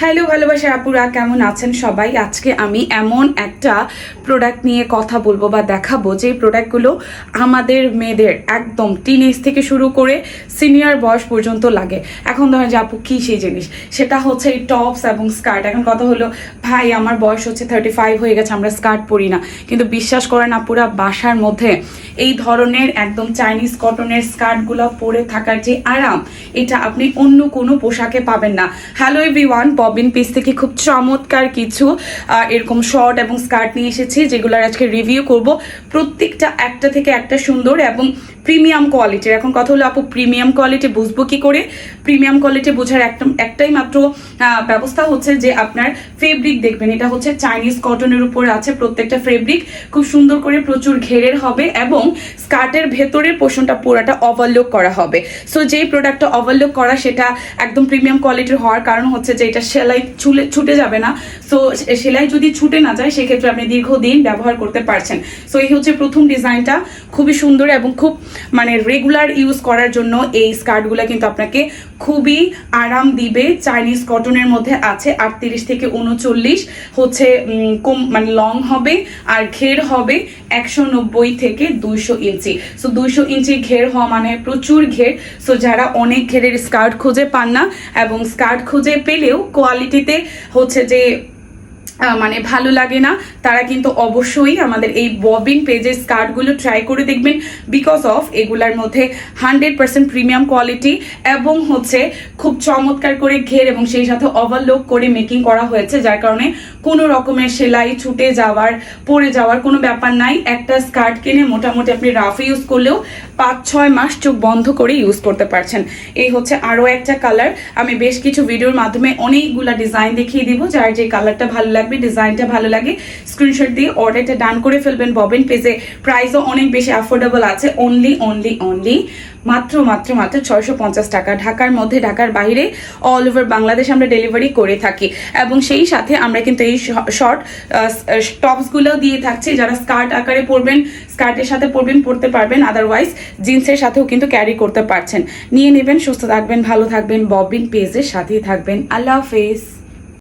Hello ভালোবাসার আপুরা, কেমন আছেন সবাই? আজকে আমি এমন একটা প্রোডাক্ট নিয়ে কথা বলব বা দেখাবো যে প্রোডাক্টগুলো আমাদের মেয়েদের একদম টিন এজ থেকে শুরু করে সিনিয়র বয়স পর্যন্ত লাগে। এখন ধরেন যে আপু, কী সেই জিনিস? সেটা হচ্ছে এই টপস এবং স্কার্ট এখন কথা হলো, ভাই, আমার বয়স হচ্ছে থার্টি ফাইভ হয়ে গেছে, আমরা স্কার্ট পরি না। কিন্তু বিশ্বাস করেন আপুরা, বাসার মধ্যে এই ধরনের একদম চাইনিজ কটনের স্কার্টগুলো পরে থাকার যে আরাম, এটা আপনি অন্য কোনো পোশাকে পাবেন না। হ্যালো এভরিওয়ান ববিন পিস থেকে খুব চমৎকার কিছু এরকম শর্ট এবং স্কার্ট নিয়ে এসেছি, যেগুলোর আজকে রিভিউ করব। প্রত্যেকটা একটা থেকে একটা সুন্দর এবং প্রিমিয়াম কোয়ালিটির এখন কথা হলো, আপু প্রিমিয়াম কোয়ালিটি বুঝব কি করে? প্রিমিয়াম কোয়ালিটি বোঝার একদম একটাই মাত্র ব্যবস্থা হচ্ছে যে আপনার ফেব্রিক দেখবেন। এটা হচ্ছে চাইনিজ কটনের উপর আছে প্রত্যেকটা ফেব্রিক খুব সুন্দর করে প্রচুর ঘেরের হবে এবং স্কার্টের ভেতরের পোষণটা পুরাটা ওভারলোক করা হবে। সো যেই প্রোডাক্টটা ওভারলোক করা, সেটা একদম প্রিমিয়াম কোয়ালিটির হওয়ার কারণ হচ্ছে যে এটা সেলাই ছুলে ছুটে যাবে না। সো, সেলাই যদি ছুটে না যায়, সেক্ষেত্রে আপনি দীর্ঘদিন ব্যবহার করতে পারছেন। সো এই হচ্ছে প্রথম ডিজাইনটা খুবই সুন্দর এবং খুব মানে রেগুলার ইউজ করার জন্য এই স্কার্টগুলো কিন্তু আপনাকে খুবই আরাম দিবে। চাইনিজ কটনের মধ্যে আছে আটত্রিশ থেকে উনচল্লিশ। হচ্ছে কম মানে লং হবে আর ঘের হবে একশো নব্বই থেকে দুইশো ইঞ্চি। সো দুইশো ইঞ্চি ঘের হওয়া মানে প্রচুর ঘের। সো যারা অনেক ঘেরের স্কার্ট খুঁজে পান না এবং স্কার্ট খুঁজে পেলেও কোয়ালিটিতে হচ্ছে যে মানে ভালো লাগে না, তারা কিন্তু অবশ্যই আমাদের এই ববিন পেজের স্কার্টগুলো ট্রাই করে দেখবেন বিকজ অফ এগুলার মধ্যে হান্ড্রেড পার্সেন্ট প্রিমিয়াম কোয়ালিটি এবং হচ্ছে খুব চমৎকার করে ঘের এবং সেই সাথে ওভারলোক করে মেকিং করা হয়েছে, যার কারণে কোনো রকমের সেলাই ছুটে যাওয়ার, পড়ে যাওয়ার কোনো ব্যাপার নাই। একটা স্কার্ট কিনে মোটামুটি আপনি রাফ ইউজ করলেও পাঁচ ছয় মাস চোখ বন্ধ করে ইউজ করতে পারছেন। এই হচ্ছে আরও একটা কালার আমি বেশ কিছু ভিডিওর মাধ্যমে অনেকগুলা ডিজাইন দেখিয়ে দিব, যার যে কালারটা ভালো লাগবে, ডিজাইনটা ভালো লাগে। স্ক্রিনশট দিয়ে অর্ডারটা ডান করে ফেলবেন। ববেন পেজে প্রাইসও অনেক বেশি অ্যাফোর্ডেবল আছে। অনলি অনলি অনলি মাত্র মাত্র মাত্র ছয়শো পঞ্চাশ টাকা। ঢাকার মধ্যে, ঢাকার বাইরে অল ওভার বাংলাদেশ আমরা ডেলিভারি করে থাকি। এবং সেই সাথে আমরা কিন্তু এই শর্ট টপসগুলো দিয়ে থাকছি। যারা স্কার্ট আকারে পরবেন স্কার্টের সাথে পরবেন, পরতে পারবেন। আদারওয়াইজ জিন্সের সাথেও কিন্তু ক্যারি করতে পারছেন। নিয়ে নেবেন, সুস্থ থাকবেন, ভালো থাকবেন। ববিন পেজের সাথেই থাকবেন। আল্লাহ হাফেজ।